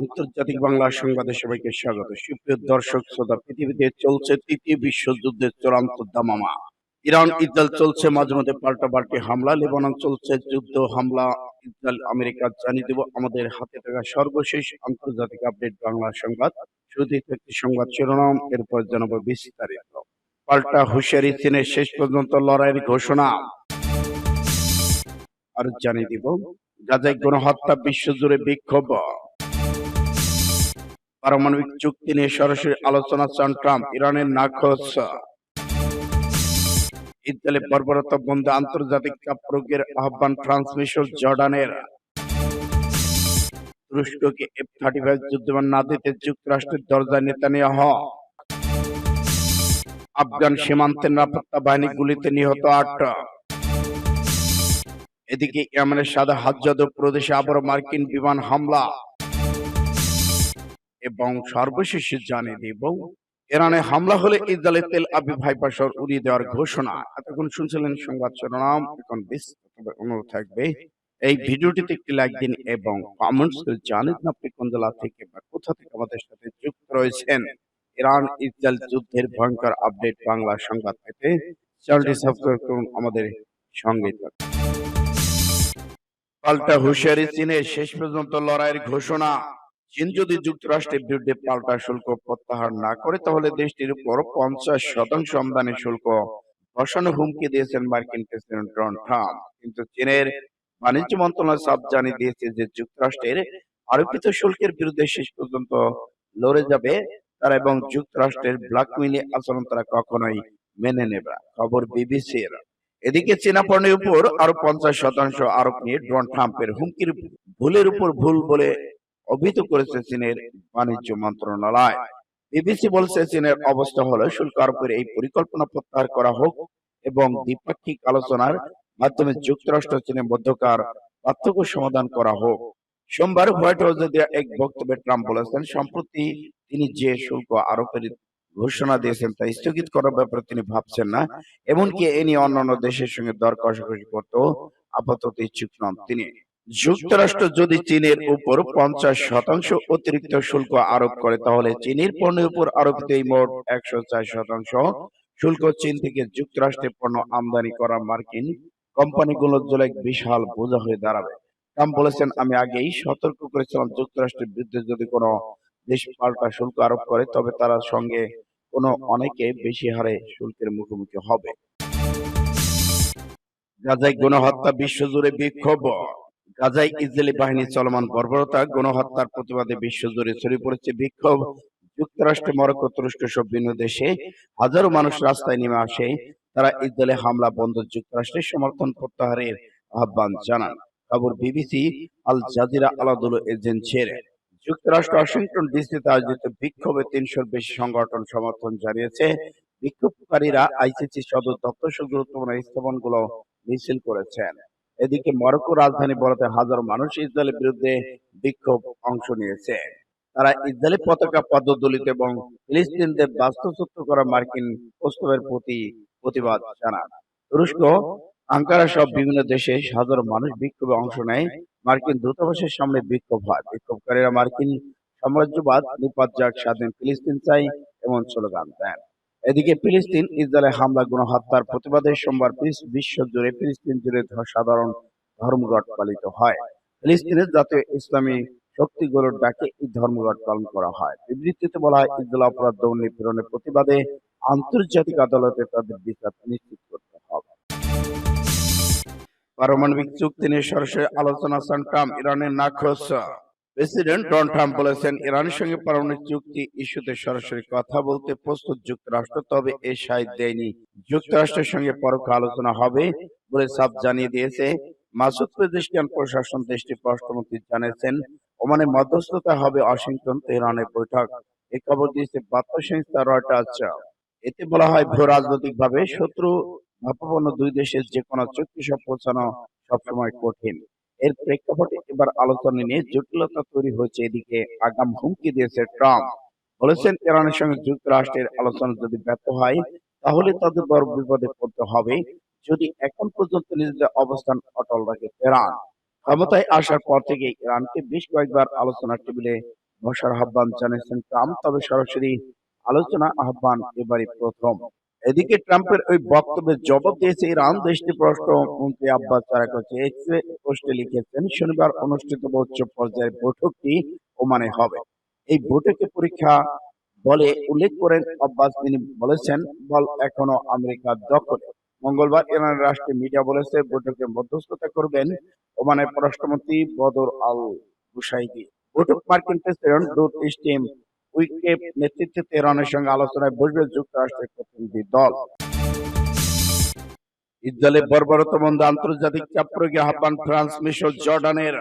আন্তর্জাতিক বাংলা সংবাদে সবাইকে স্বাগত। সুপ্রিয় দর্শক, শ্রোতা, পৃথিবীতে চলছে তৃতীয় বিশ্বযুদ্ধের চূড়ান্ত দামামা। ইরান, ইসরায়েল চলছে মাঝে মধ্যে পাল্টা পাল্টি হামলা, লেবানন চলছে যুদ্ধ হামলা। ইসরায়েল, আমেরিকা জানিয়ে দেব, আমাদের হাতে থাকা সর্বশেষ আন্তর্জাতিক আপডেট বাংলা সংবাদ। শুরুতে একটি সংবাদ শিরোনাম, এরপর জানাব বিস্তারিত। পাল্টা হুঁশিয়ারি চীনের শেষ পর্যন্ত লড়াইয়ের ঘোষণা। আর জানিয়ে দিব, গাজায় গণহত্যা বিশ্বজুড়ে বিক্ষোভ। পারমাণবিক চুক্তি নিয়ে সরাসরি আলোচনা চান ট্রাম্প, ইরানের নাখোশ ইসরায়েলে বর্বরতা বন্ধে আন্তর্জাতিক চাপ প্রয়োগের আহ্বান ফ্রান্স মিশর জর্ডানের। তুরস্ককে এফ থার্টি ফাইভ যুদ্ধবিমান না দিতে যুক্তরাষ্ট্রের দরজায় নেতানিয়াহ। আফগান সীমান্তের নিরাপত্তা বাহিনী গুলিতে নিহত আট। এদিকে ইয়েমেনের সাদা হাজ্জাদ প্রদেশে আবারও মার্কিন বিমান হামলা। এবং সর্বশেষ জানিয়ে দিব ইরানে হামলা হলে ইসরায়েলের তেল আবিব হাইপাসর উড়িয়ে দেওয়ার ঘোষণা। এতক্ষণ শুনছিলেন সংবাদ শিরোনাম এখন বিস্তারিত অনুরোধ থাকবে। এই ভিডিওটিতে একটি লাইক দিন এবং কমেন্টস করে জানেন আপনি কোন জেলা থেকে বা কোথা থেকে আমাদের সাথে যুক্ত রয়েছেন। ইরান ইসরায়েল যুদ্ধের ভয়ঙ্কর আপডেট বাংলা সংবাদ পেতে চ্যানেলটি সাবস্ক্রাইব করুন আমাদের সঙ্গে থাকুন। পাল্টা হুঁশিয়ারি চীনের শেষ পর্যন্ত লড়াইয়ের ঘোষণা। চীন যদি যুক্তরাষ্ট্রের বিরুদ্ধে পাল্টা শুল্ক প্রত্যাহার না করে তাহলে দেশটির উপর পঞ্চাশ শতাংশ আমদানি শুল্ক বসানো হুমকি দিয়েছেন মার্কিন প্রেসিডেন্ট ডোনাল্ড ট্রাম্প। কিন্তু চীনের বাণিজ্য মন্ত্রণালয় সাফ জানিয়ে দিয়েছে যে যুক্তরাষ্ট্রের আরোপিত শুল্কের বিরুদ্ধে শেষ পর্যন্ত লড়ে যাবে তারা এবং যুক্তরাষ্ট্রের ব্ল্যাকমেইলি আচরণ তারা কখনোই মেনে নেবে। খবর বিবিসির। এদিকে চীনা পণ্যের উপর আরও পঞ্চাশ শতাংশ আরোপ নিয়ে ডোনাল্ড ট্রাম্পের হুমকির ভুলের উপর ভুল বলে অভিহিত করেছে চীনের বাণিজ্য মন্ত্রণালয়। বিবিসি বলছে চীনের অবস্থা হলো শুল্ক আরোপের এই পরিকল্পনা প্রত্যাহার করা হোক এবং দ্বিপাক্ষিক আলোচনার মাধ্যমে যুক্তরাষ্ট্র চীনের মধ্যকার পার্থক্য সমাধান করা হোক। সোমবার হোয়াইট হাউসে দেওয়া এক বক্তব্যে ট্রাম্প বলেছেন, সম্প্রতি তিনি যে শুল্ক আরোপের ঘোষণা দিয়েছেন তা স্থগিত করার ব্যাপারে তিনি ভাবছেন না, এমনকি এ নিয়ে অন্যান্য দেশের সঙ্গে দর কষাকষি করতেও আপাতত ইচ্ছুক নন তিনি। যুক্তরাষ্ট্র যদি চীনের উপর পঞ্চাশ শতাংশ অতিরিক্ত শুল্ক আরোপ করে, তাহলে চীনের পণ্যের উপর আরোপিত এই মোট একশো চার শতাংশ শুল্ক চীন থেকে যুক্তরাষ্ট্রে পণ্য আমদানি করা মার্কিন কোম্পানিগুলোর জন্য এক বিশাল বোঝা হয়ে দাঁড়াবে। ট্রাম্প বলেছেন, আমি আগেই সতর্ক করেছিলাম যুক্তরাষ্ট্রের বিরুদ্ধে যদি কোনো দেশ পাল্টা শুল্ক আরোপ করে, তবে তারা সঙ্গে কোনো অনেকে বেশি হারে শুল্কের মুখোমুখি হবে। গাজায় গণহত্যা বিশ্বজুড়ে বিক্ষোভ। গাজায় ইসরায়েলি বাহিনী চলমান বর্বরতা, গণহত্যার প্রতিবাদে বিশ্বজুড়ে ছড়িয়ে পড়েছে বিক্ষোভ। যুক্তরাষ্ট্রে, মরক্কো, তুরস্ক সব বিভিন্ন দেশে হাজারো মানুষ রাস্তায় নেমে আসে। তারা ইসরায়েলে হামলা বন্ধ যুক্তরাষ্ট্রের সমর্থন প্রত্যাহারের আহ্বান জানান। খবর বিবিসি, আল জাজিরা, আলাদুল এজেন্সির যুক্তরাষ্ট্র ওয়াশিংটন ডিসিতে আয়োজিত বিক্ষোভে তিনশোর বেশি সংগঠন সমর্থন জানিয়েছে। বিক্ষোভকারীরা আইসিসি সদর দপ্তর গুরুত্বপূর্ণ স্থাপনগুলো মিছিল করেছেন। এদিকে মরক্কো রাজধানী বড়তে হাজারো মানুষ ইসরায়েলের বিরুদ্ধে বিক্ষোভ অংশ নিয়েছে। তারা ইসরায়েলি পতাকা পদ্মদলিত এবং ফিলিস্তিনদের বাস্তুচ্যুত করা মার্কিন প্রস্তাবের প্রতি প্রতিবাদ জানান। তুরস্ক, আঙ্কারা সব বিভিন্ন দেশে হাজারো মানুষ বিক্ষোভে অংশ নেয়। মার্কিন দূতাবাসের সামনে বিক্ষোভ হয়। বিক্ষোভকারীরা মার্কিন সাম্রাজ্যবাদ, নিপাত যাক, স্বাধীন ফিলিস্তিন চাই, এমন স্লোগান দেন। এদিকে ফিলিস্তিন, ইসরায়েলে হামলা, গণহত্যার প্রতিবাদে সোমবার পিস- বিশ্ব জুড়ে ফিলিস্তিন জুড়ে সাধারণ ধর্মঘট পালিত হয়। ফিলিস্তিনের জাতীয় ইসলামী শক্তিগুলোর ডাকে এই ধর্মঘট পালন করা হয়। বিবৃতিতে বলা হয়, ইসরায়েল অপরাধ দমন নিপীড়নের প্রতিবাদে আন্তর্জাতিক আদালতে তাদের বিচার নিশ্চিত করতে হবে। পারমাণবিক চুক্তি নিয়ে সরাসরি আলোচনা চান ট্রাম্প ইরানের নাখোশ। প্রেসিডেন্ট ডোনাল্ড ট্রাম্প বলেছেন ইরানের সঙ্গে পারমাণবিক চুক্তি ইস্যুতে সরাসরি কথা বলতে প্রস্তুত যুক্তরাষ্ট্র তবে এ সাইড দেয়নি। যুক্তরাষ্ট্রের সঙ্গে পরোক্ষ আলোচনা হবে বলে সাফ জানিয়ে দিয়েছে মাসুদ পেজিশকিয়ান প্রশাসন দেশটির পররাষ্ট্রমন্ত্রী জানিয়েছেন ওমানে মধ্যস্থতা হবে ওয়াশিংটন তেহরানের বৈঠক। এই খবর দিয়েছে বার্তা সংস্থা রয়টার্স এতে বলা হয় ভূ রাজনৈতিক ভাবে শত্রু ভাবাপন্ন দুই দেশের যে কোনো চুক্তি সব পৌঁছানো সবসময় কঠিন। এর প্রেক্ষাপটে এবার আলোচনা নিয়ে জটিলতা তৈরি হয়েছে এদিকে আগাম হুমকি দিয়েছে ট্রাম্প। বলেছেন, ইরানের সঙ্গে যুক্তরাষ্ট্রের আলোচনা যদি ব্যর্থ হয়, তাহলে তাদের বড় বিপদে পড়তে হবে। যদি এখন পর্যন্ত নিজেদের অবস্থান অটল রাখে ইরান ক্ষমতায় আসার পর থেকে ইরানকে বেশ কয়েকবার আলোচনার টেবিলে বসার আহ্বান জানিয়েছেন ট্রাম্প, তবে সরাসরি আলোচনা আহ্বান এবারই প্রথম। এদিকে ট্রাম্পের ওই বক্তব্যের জবাব দিয়েছে ইরান, দেশটির পররাষ্ট্রমন্ত্রী আব্বাস চারাকচি এক্স পোস্টে লিখেছেন, শনিবার অনুষ্ঠিত উচ্চ পর্যায়ের বৈঠকটি ওমানে হবে। এই বৈঠকে পরীক্ষা বলে উল্লেখ করেন আব্বাস, তিনি বলেছেন, বল এখনও আমেরিকার দখলে। মঙ্গলবার ইরানের রাষ্ট্রীয় মিডিয়া বলেছে, বৈঠকে মধ্যস্থতা করবেন ওমানের পররাষ্ট্রমন্ত্রী বদর আল বুসাইদি বৈঠক মার্কিন প্রেসিডেন্ট ডোট স্টিম উইকেপ নেতৃত্বে তেহরানের সঙ্গে আলোচনায় বসবে যুক্তরাষ্ট্রের প্রতিনিধি দল। বন্ধ, আন্তর্জাতিক চাপ প্রয়োগে আহ্বান ফ্রান্স মিশর জর্ডানের।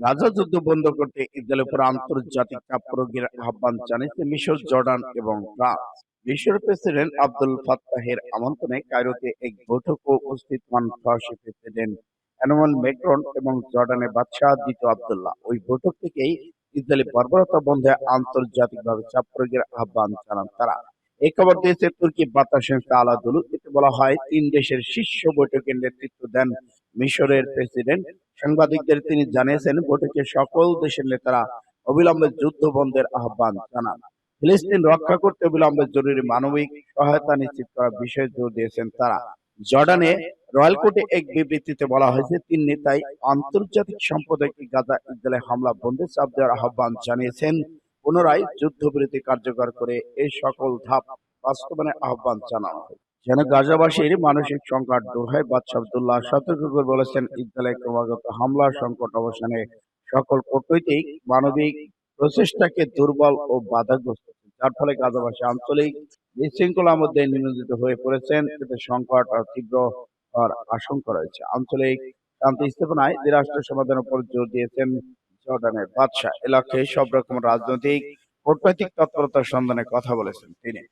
গাজা যুদ্ধ বন্ধ করতে ইসরায়েলের উপর আন্তর্জাতিক চাপ প্রয়োগের আহ্বান জানিয়েছে মিশর, জর্ডান এবং ফ্রান্স। মিশর প্রেসিডেন্ট আব্দুল ফাত্তাহের আমন্ত্রণে কায়রোতে এক বৈঠকে উপস্থিত হন ফরাসি প্রেসিডেন্ট এনুয়াল ম্যাক্রন এবং জর্ডানের বাদশাহ দ্বিতীয় আব্দুল্লাহ। ওই বৈঠক থেকেই ইসরায়েলি বর্বরতা বন্ধে আন্তর্জাতিকভাবে চাপ প্রয়োগের আহ্বান জানান তারা। এই খবর দিয়েছে তুর্কি বার্তা সংস্থা আলাদুলু। এতে বলা হয়, তিন দেশের শীর্ষ বৈঠকের নেতৃত্ব দেন মিশরের প্রেসিডেন্ট। সাংবাদিকদের তিনি জানিয়েছেন, বৈঠকে সকল দেশের নেতারা অবিলম্বে যুদ্ধ বন্ধের আহ্বান জানান। ফিলিস্তিন রক্ষা করতে অবিলম্বে জরুরি মানবিক সহায়তা নিশ্চিত করার বিষয়ে জোর দিয়েছেন তারা। জর্ডানে রয়্যাল কোর্টে এক বিবৃতিতে বলা হয়েছে তিন নেতাই আন্তর্জাতিক সম্প্রদায়কে গাজা ইসরায়েলে হামলা বন্ধে চাপ দেওয়ার আহ্বান জানিয়েছেন। পুনরায় যুদ্ধবিরতি কার্যকর করে এই সকল ধাপ বাস্তবায়নের আহ্বান জানানো হয়। যেন গাজাবাসীর মানসিক সংকট দূর হয়। বাদশাহ আব্দুল্লাহ সতর্ক করে বলেছেন ইসরায়েলের ক্রমাগত হামলার সংকট অবসানে সকল কূটনৈতিক মানবিক প্রচেষ্টাকে দুর্বল ও বাধাগ্রস্ত যার ফলে গাজাবাসী আঞ্চলিক বিশৃঙ্খলার মধ্যে নিয়োজিত হয়ে পড়েছেন। এতে সংকট আর তীব্র হওয়ার আশঙ্কা রয়েছে। আঞ্চলিক শান্তি স্থাপনায় দ্বিরাষ্ট্র সমাধানের উপর জোর দিয়েছেন জর্ডানের বাদশাহ। এ সব রকম রাজনৈতিক, কূটনৈতিক তৎপরতার সন্ধানে কথা বলেছেন তিনি।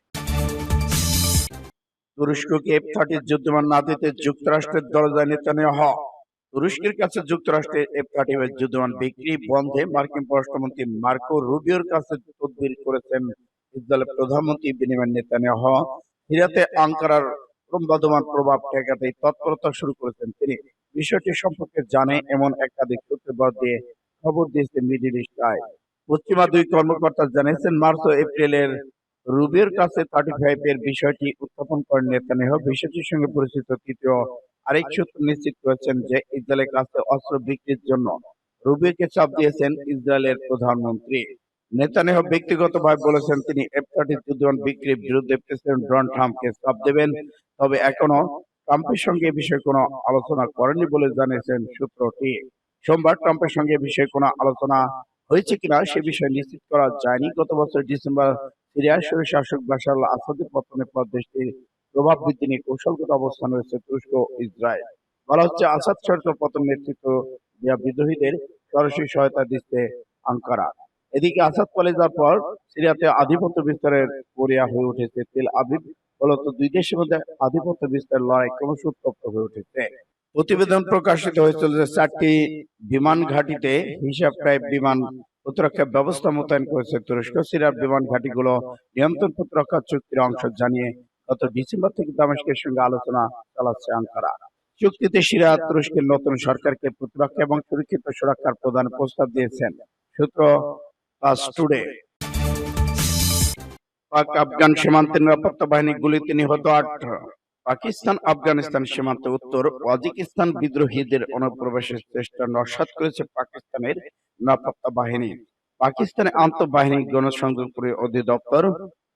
তুরস্ককে এফ থার্টি যুদ্ধমান না দিতে যুক্তরাষ্ট্রের দরজায় নেতানিয়াহু তুরস্কের কাছে যুক্তরাষ্ট্রের এফ থার্টি যুদ্ধমান বিক্রি বন্ধে মার্কিন পররাষ্ট্রমন্ত্রী মার্কো রুবিওর কাছে তদবির করেছেন ইসরায়েলের প্রধানমন্ত্রী বেনিয়ামিন নেতানিয়াহু সিরিয়াতে আঙ্কারার ক্রমবর্ধমান প্রভাব ঠেকাতে তৎপরতা শুরু করেছেন তিনি। বিষয়টি সম্পর্কে জানে এমন একাধিক সূত্রবর দিয়ে খবর দিয়েছে মিডিল ইস্ট আই পশ্চিমা দুই কর্মকর্তা জানিয়েছেন মার্চ ও এপ্রিলের রুবির কাছে থার্টি ফাইভ এর বিষয়টি উত্থাপন করেন নেতানিয়াহু। বিষয়টির সঙ্গে পরিচিত তৃতীয় আরেক সূত্র নিশ্চিত করেছেন যে ইসরায়েলের কাছে অস্ত্র বিক্রির জন্য রুবিকে চাপ দিয়েছেন ইসরায়েলের প্রধানমন্ত্রী। নেতানিয়াহু ব্যক্তিগতভাবে বলেছেন, তিনি বিক্রির বিরুদ্ধে প্রেসিডেন্ট ডোনাল্ড ট্রাম্পকে চাপ দেবেন। তবে এখনও ট্রাম্পের সঙ্গে এ বিষয়ে কোনো আলোচনা করেনি বলে জানিয়েছেন সূত্রটি সোমবার ট্রাম্পের সঙ্গে এ বিষয়ে কোনো আলোচনা হয়েছে কিনা সে বিষয়ে নিশ্চিত করা যায়নি। গত বছর ডিসেম্বর সিরিয়ার শরীর শাসক বাশার আসাদের পতনের পর দেশটির প্রভাব বৃদ্ধি নিয়ে কৌশলগত অবস্থান রয়েছে তুরস্ক ইসরায়েল। বলা হচ্ছে, আসাদ সরকার পতন নেতৃত্ব দেওয়া বিদ্রোহীদের সরাসরি সহায়তা দিচ্ছে আঙ্কারা। এদিকে আসাদ যাওয়ার পর সিরিয়াতে আধিপত্য বিস্তারের কোরিয়া হয়ে উঠেছে তেল আবিব। ফলত দুই দেশের মধ্যে আধিপত্য বিস্তার লড়াই ক্রমশ উত্তপ্ত হয়ে উঠেছে। প্রতিবেদন প্রকাশিত হয়েছিল যে চারটি বিমান ঘাটিতে। হিসাব প্রায় বিমান প্রতিরক্ষা ব্যবস্থা মোতায়েন করেছে তুরস্ক। সিরিয়ার বিমান ঘাঁটিগুলো নিয়ন্ত্রণ প্রতিরক্ষা চুক্তির অংশ জানিয়ে গত ডিসেম্বর থেকে দামেস্কের সঙ্গে আলোচনা চালাচ্ছে আঙ্কারা। চুক্তিতে সিরিয়া তুরস্কের নতুন সরকারকে প্রতিরক্ষা এবং সুরক্ষিত সুরক্ষার প্রদান প্রস্তাব দিয়েছেন। সূত্র পাস টুডে পাক আফগান সীমান্তে নিরাপত্তা বাহিনী গুলিতে নিহত আট পাকিস্তান, আফগানিস্তান সীমান্তে উত্তর ওয়াজিকিস্তান বিদ্রোহীদের অনুপ্রবেশের চেষ্টা নস্বাত করেছে পাকিস্তানের নিরাপত্তা বাহিনী। পাকিস্তানে আন্তঃবাহিনী গণসংযোগ অধিদপ্তর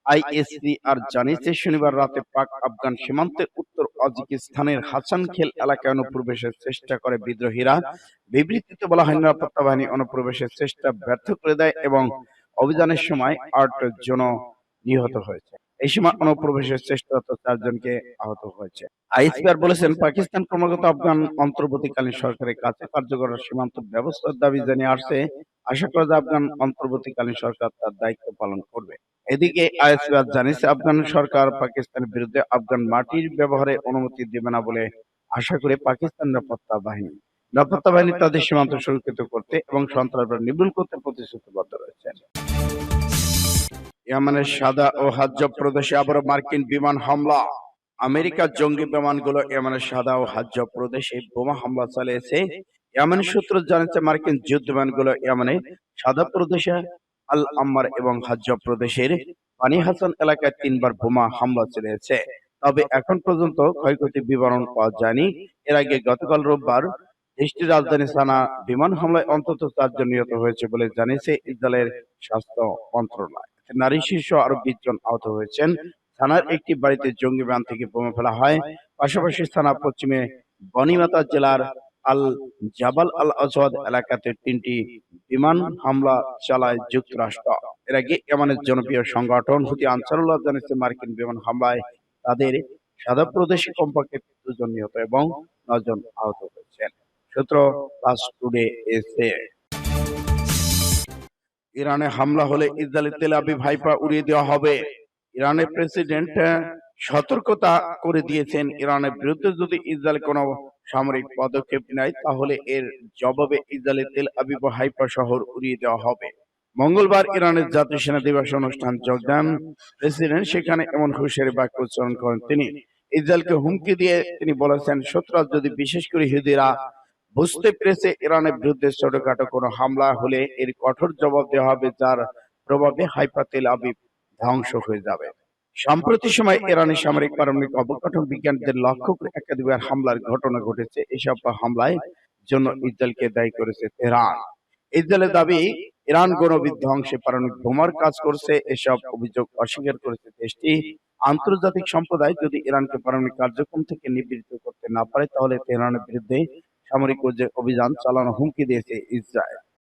আইএসপিআর জানিয়েছে শনিবার রাতে পাক আফগান সীমান্তে উত্তর অজিকিস্তানের হাসান খেল এলাকায় অনুপ্রবেশের চেষ্টা করে বিদ্রোহীরা। বিবৃতিতে বলা হয়, নিরাপত্তা বাহিনী অনুপ্রবেশের চেষ্টা ব্যর্থ করে দেয় এবং অভিযানের সময় আট জন নিহত হয়েছে। এই সময় অনুপ্রবেশের চেষ্টারত চারজনকে আহত হয়েছে। আইএসপিআর বলেছেন, পাকিস্তান ক্রমাগত আফগান অন্তর্বর্তীকালীন সরকারের কাছে কার্যকর সীমান্ত ব্যবস্থার দাবি জানিয়ে আসছে। আশা করা যায়, আফগান অন্তর্বর্তীকালীন সরকার তার দায়িত্ব পালন করবে। এদিকে আইএসপিআর জানিয়েছে আফগান সরকার পাকিস্তানের বিরুদ্ধে আফগান মাটির ব্যবহারে অনুমতি দেবে না বলে আশা করে পাকিস্তান নিরাপত্তা বাহিনী। নিরাপত্তা বাহিনী তাদের সীমান্ত সুরক্ষিত করতে এবং সন্ত্রাসবাদ নির্মূল করতে প্রতিশ্রুতিবদ্ধ রয়েছে। ইয়ামানের সাদা ও হাজ্জব প্রদেশে আবারও মার্কিন বিমান হামলা। আমেরিকার জঙ্গি বিমানগুলো ইয়ামানের সাদা ও হাজ্জব প্রদেশে বোমা হামলা চালিয়েছে। ইয়ামান সূত্র জানিয়েছে মার্কিন যুদ্ধ বিমানগুলো ইয়ামানে সাদা প্রদেশে আল আম্মার এবং হাজ্জা প্রদেশের বানি হাসান এলাকায় তিনবার বোমা হামলা চালিয়েছে। তবে এখন পর্যন্ত ক্ষয়ক্ষতির বিবরণ পাওয়া যায়নি। এর আগে গতকাল রোববার দেশটির রাজধানী সানা বিমান হামলায় অন্তত চারজন নিহত হয়েছে বলে জানিয়েছে ইসরায়েলের স্বাস্থ্য মন্ত্রণালয়। নারী শীর্ষ আরও বিশ জন আহত হয়েছেন। থানার একটি বাড়িতে জঙ্গি বিমান থেকে বোমা ফেলা হয়। পাশাপাশি থানা পশ্চিমে বনিমাতা জেলার আল জাবাল আল আজওয়াদ এলাকাতে তিনটি বিমান হামলা চালায় যুক্তরাষ্ট্র। এর আগে এমনের জনপ্রিয় সংগঠন হুতি আনসারুল্লাহ জানিয়েছে, মার্কিন বিমান হামলায় তাদের সাদা প্রদেশে কমপক্ষে দুজন নিহত এবং নজন আহত হয়েছেন। সূত্র প্লাস টুডে এসে। ইরানে হামলা হলে ইসরায়েলি তেল আবিব হাইফা উড়িয়ে দেওয়া হবে। ইরানের প্রেসিডেন্ট সতর্কতা করে দিয়েছেন, ইরানের বিরুদ্ধে যদি ইসরায়েল কোনো সামরিক পদক্ষেপ নেয়, তাহলে এর জবাবে ইসরায়েলের তেল আবিব হাইফা শহর উড়িয়ে দেওয়া হবে। মঙ্গলবার ইরানের জাতীয় সেনা দিবস অনুষ্ঠান যোগদান প্রেসিডেন্ট সেখানে এমন হুঁশিয়ারি বাক্য উচ্চারণ করেন তিনি। ইসরায়েলকে হুমকি দিয়ে তিনি বলেছেন, শত্রুরা যদি বিশেষ করে ইহুদিরা বুঝতে পেরেছে ইরানের বিরুদ্ধে ছোটখাটো কোনো হামলা হলে এর কঠোর জবাব দেওয়া হবে, যার প্রভাবে হাইফা তেল আবিব ধ্বংস হয়ে যাবে। সাম্প্রতিক সময় ইরানের সামরিক পারমাণবিক অবকাঠামো বিজ্ঞানীদের লক্ষ্য করে একাধিকবার হামলার ঘটনা ঘটেছে। এসব হামলায় জন্য ইসরায়েলকে দায়ী করেছে তেহরান ইসরায়েলের দাবি ইরান গণবিধ্বংসে পারমাণবিক বোমার কাজ করছে। এসব অভিযোগ অস্বীকার করেছে দেশটি। আন্তর্জাতিক সম্প্রদায় যদি ইরানকে পারমাণবিক কার্যক্রম থেকে নিবৃত্ত করতে না পারে তাহলে তেহরানের বিরুদ্ধে সামরিক অভিযান চালানো হুমকি দিয়েছে ইসরায়েল।